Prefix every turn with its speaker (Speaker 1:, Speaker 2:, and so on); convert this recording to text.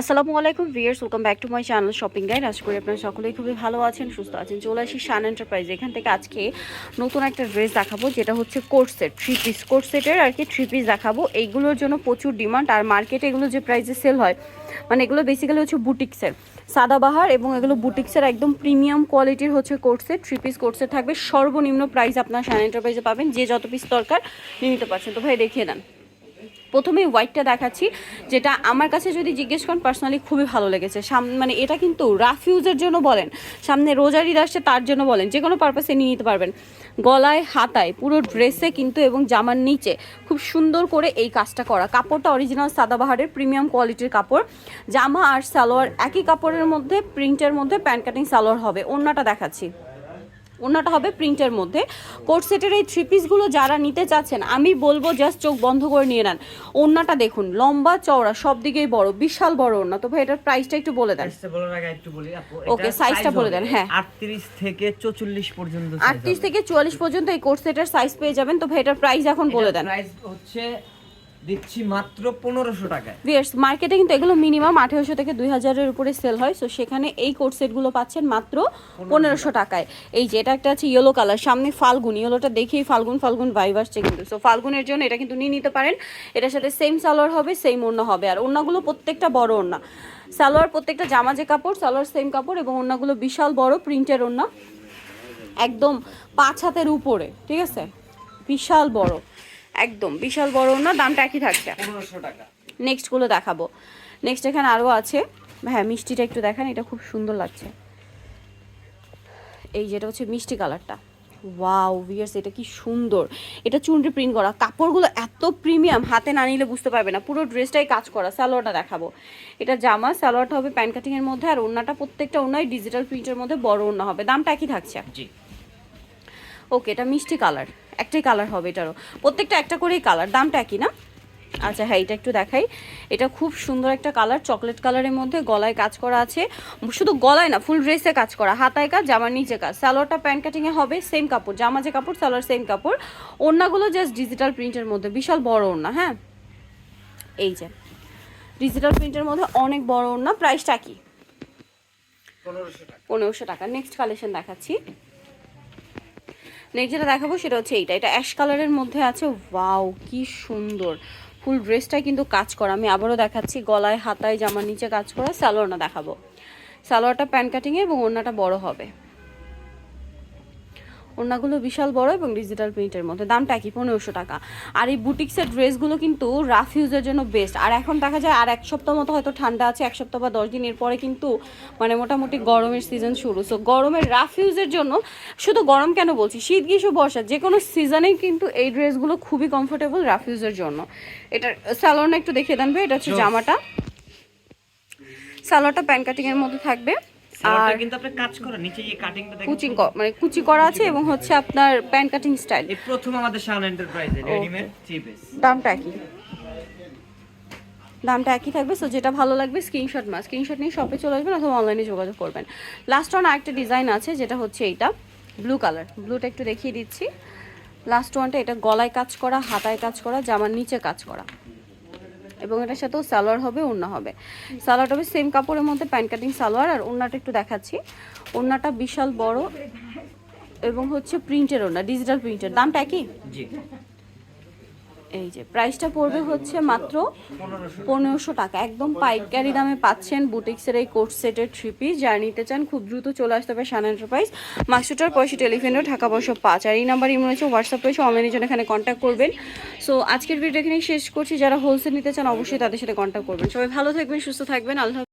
Speaker 1: আসসালামু আলাইকুম viewers welcome back to my channel shopping guide আশা করি আপনারা সকলেই খুবই ভালো আছেন, সুস্থ আছেন। চলে আসি শান এন্টারপ্রাইজ এখান থেকে আজকে নতুন একটা ড্রেস দেখাবো, যেটা হচ্ছে coat set three piece coat সেটের আর কি থ্রি পিস দেখাবো। এইগুলোর জন্য প্রচুর ডিমান্ড আর মার্কেটে এগুলো যে প্রাইসে সেল হয় মানে এগুলো বেসিক্যালি হচ্ছে বুটিক্সের সাদাবাহার এবং এগুলো বুটিক্সের একদম প্রিমিয়াম কোয়ালিটির হচ্ছে coat set three piece coat set থাকবে। সর্বনিম্ন প্রাইস আপনার শান এন্টারপ্রাইজে পাবেন, যে যত পিস দরকার নিতে পারছেন। তো ভাই, দেখিয়ে দেন। প্রথমে হোয়াইটটা দেখাচ্ছি, যেটা আমার কাছে যদি জিজ্ঞেস করেন পার্সোনালি খুবই ভালো লেগেছে। মানে এটা কিন্তু রাফ ইউজের জন্য বলেন, সামনে রোজার ঈদ আসছে তার জন্য বলেন, যে কোনো পারপাসে নিয়ে নিতে পারবেন। গলায়, হাতায়, পুরো ড্রেসে কিন্তু এবং জামার নিচে খুব সুন্দর করে এই কাজটা করা। কাপড়টা অরিজিনাল সাদাবাহারের প্রিমিয়াম কোয়ালিটির কাপড়। জামা আর সালোয়ার একই কাপড়ের মধ্যে প্রিন্টের মধ্যে প্যান্ট কাটিং সালোয়ার হবে। অন্যটা দেখাচ্ছি। ওনাটা হবে প্রিন্টের মধ্যে। কোট সেটের এই থ্রি পিসগুলো যারা নিতে চাচ্ছেন আমি বলব জাস্ট চোখ বন্ধ করে নিয়ে নেন। ওড়নাটা দেখুন লম্বা চওড়া সব দিকেই বড় বিশাল বড় ওড়না তো ভাই এটার প্রাইসটা একটু বলে দেন।
Speaker 2: ওকে একটু বলি
Speaker 1: দেন, হ্যাঁ।
Speaker 2: 38 থেকে 44 পর্যন্ত size
Speaker 1: আটত্রিশ
Speaker 2: হবে।
Speaker 1: থেকে চুয়াল্লিশ পর্যন্ত এই কোট সেটের সাইজ পেয়ে যাবেন তো ভাই এটার প্রাইস এখন বলে দেন।
Speaker 2: প্রাইস হচ্ছে দিচ্ছি মাত্র 1500 টাকায়।
Speaker 1: ভিয়ার্স মার্কেটে কিন্তু এগুলো মিনিমাম আঠেরোশো থেকে দুই হাজারের উপরে সেল হয় সো সেখানে এই কোট সেটগুলো পাচ্ছেন মাত্র পনেরোশো টাকায়। এই যে এটা একটা আছে ইয়েলো কালার সামনে ফাল্গুন ইয়েলোটা দেখেই ফাল্গুন ফাল্গুন ভাইব আসছে কিন্তু। সো ফাল্গুনের জন্য এটা কিন্তু নিয়ে নিতে পারেন। এটার সাথে সেম সালোয়ার হবে সেম ওড়না হবে। আর ওড়নাগুলো প্রত্যেকটা বড় ওড়না। সালোয়ার প্রত্যেকটা জামা যে কাপড় সালোয়ার সেম কাপড় এবং ওড়নাগুলো বিশাল বড় প্রিন্টের ওড়না। একদম পাঁচ হাতের উপরে ঠিক আছে? বিশাল বড়। একদম বিশাল বড় ওড়না দামটা একই থাকছে।
Speaker 2: 1500 টাকা।
Speaker 1: নেক্সটগুলো দেখাবো। নেক্সট এখানে আরও আছে। হ্যাঁ মিষ্টিটা একটু দেখান এটা খুব সুন্দর লাগছে। এই যেটা হচ্ছে মিষ্টি কালারটা। ওয়াও ভিয়ার্স এটা কি সুন্দর। এটা চুনরি প্রিন্ট করা। কাপড়গুলো এত প্রিমিয়াম হাতে না নিলে বুঝতে পারবে না। পুরো ড্রেসটাই কাজ করা। সালোয়ারটা দেখাবো। এটা জামা সালোয়ারটা হবে প্যান্ট কাটিংয়ের মধ্যে আর ওড়নাটা প্রত্যেকটা ওড়নায় ডিজিটাল প্রিন্টের মধ্যে বড় ওড়না হবে। দামটা একই থাকছে।
Speaker 2: জি।
Speaker 1: ওকে এটা মিষ্টি কালার। একটাই কালার হবে এটারও। প্রত্যেকটা একটা করেই কালার। দামটা একই না? আচ্ছা হ্যাঁ এটা একটু দেখাই। এটা খুব সুন্দর একটা কালার চকলেট কালারের মধ্যে গলায় কাজ করা আছে। শুধু গলায় না ফুল ড্রেসে কাজ করা। হাতায় কাজ জামার নিচে কাজ। সালোয়ারটা প্যান্ট কাটিংয়ে হবে সেম কাপড়। জামা যে কাপড় সালোয়ার সেম কাপড়। ওড়নাগুলো জাস্ট ডিজিটাল প্রিন্টের মধ্যে। বিশাল বড় ওড়না হ্যাঁ? এই যে ডিজিটাল প্রিন্টের মধ্যে অনেক বড় ওড়না। প্রাইসটা কি
Speaker 2: 1500
Speaker 1: পনেরোশো টাকা। নেক্সট কালেকশন দেখাচ্ছি। নেক্সট যেটা দেখাবো সেটা হচ্ছে এইটা। এটা অ্যাশ কালারের মধ্যে আছে। ওয়াও কি সুন্দর। ফুল ড্রেসটাই কিন্তু কাজ করা। আমি আবারও দেখাচ্ছি, গলায়, হাতায়, জামার নিচে কাজ করা স্যালোয়ারটা দেখাবো। সালোয়ারটা প্যান্ট কাটিংয়ে এবং ওড়নাটা বড় হবে। ওড়নাগুলো বিশাল বড় এবং ডিজিটাল প্রিন্টের মধ্যে। দামটা কি পনেরোশো টাকা। আর এই বুটিক্সের ড্রেসগুলো কিন্তু রাফ ইউজের জন্য বেস্ট আর এখন দেখা যায় আর এক সপ্তাহ মতো হয়তো ঠান্ডা আছে এক সপ্তাহ বা দশ দিনের পরে কিন্তু মানে মোটামুটি গরমের সিজন শুরু। সো গরমের রাফ ইউজের জন্য শুধু গরম কেন বলছি? শীত গ্রীষ্ম বর্ষা যে কোনো সিজনেই কিন্তু এই ড্রেসগুলো খুবই কমফোর্টেবল রাফ ইউজের জন্য। এটার স্যালোয়ারটা একটু দেখিয়ে দেন এটা হচ্ছে জামাটা। সালোয়ারটা প্যান্ট কাটিংয়ের মধ্যে থাকবে। আর
Speaker 2: কিন্তু আপনি কাজ করেন নিচে এই কাটিংটা দেখেন
Speaker 1: কুচিং মানে কুচি করা আছে এবং হচ্ছে আপনার প্যান্ট কাটিং স্টাইল
Speaker 2: এই প্রথম আমাদের শান এন্টারপ্রাইজে রেডিমেড থ্রি পিস
Speaker 1: দামটা একই। দামটা একই থাকবে সো যেটা ভালো লাগবে স্ক্রিনশট মা স্ক্রিনশট নিয়ে শপে চলে আসবেন অথবা অনলাইনে যোগাযোগ করবেন। লাস্ট ওয়ান আরেকটা ডিজাইন আছে যেটা হচ্ছে এইটা ব্লু কালার ব্লুটা একটু দেখিয়ে দিচ্ছি। লাস্ট ওয়ানটা এটা গলায় কাজ করা হাতায় কাজ করা জামার নিচে কাজ করা। এবং এটার সাথেও সালোয়ার হবে, ওড়না হবে। সালোয়ারটা হবে সেম কাপড়ের মধ্যে প্যান্ট কাটিং সালোয়ার, আর ওড়নাটা একটু দেখাচ্ছি। ওড়নাটা বিশাল বড় এবং হচ্ছে প্রিন্টের ওড়না ডিজিটাল প্রিন্টের দামটা একই? এই যে প্রাইসটা পড়বে হচ্ছে মাত্র পনেরোশো টাকা। একদম পাইকারি দামে পাচ্ছেন বুটিক্সের এই কোর্ট সেটের থ্রি পিস যারা নিতে চান, খুব দ্রুত চলে আসতে হবে সান এন্টারপ্রাইজ মাকসুটার পয়সা টেলিফোনও ঢাকা বর্ষ পাঁচ। আর এই নাম্বার ইমন রয়েছে হোয়াটসঅ্যাপ রয়েছে অনলাইনের জন্য এখানে কন্ট্যাক্ট করবেন। সো আজকের ভিডিও এখানে শেষ করছি। যারা হোলসেল নিতে চান, অবশ্যই তাদের সাথে কন্ট্যাক্ট করবেন। সবাই ভালো থাকবেন, সুস্থ থাকবেন। আল্লাহ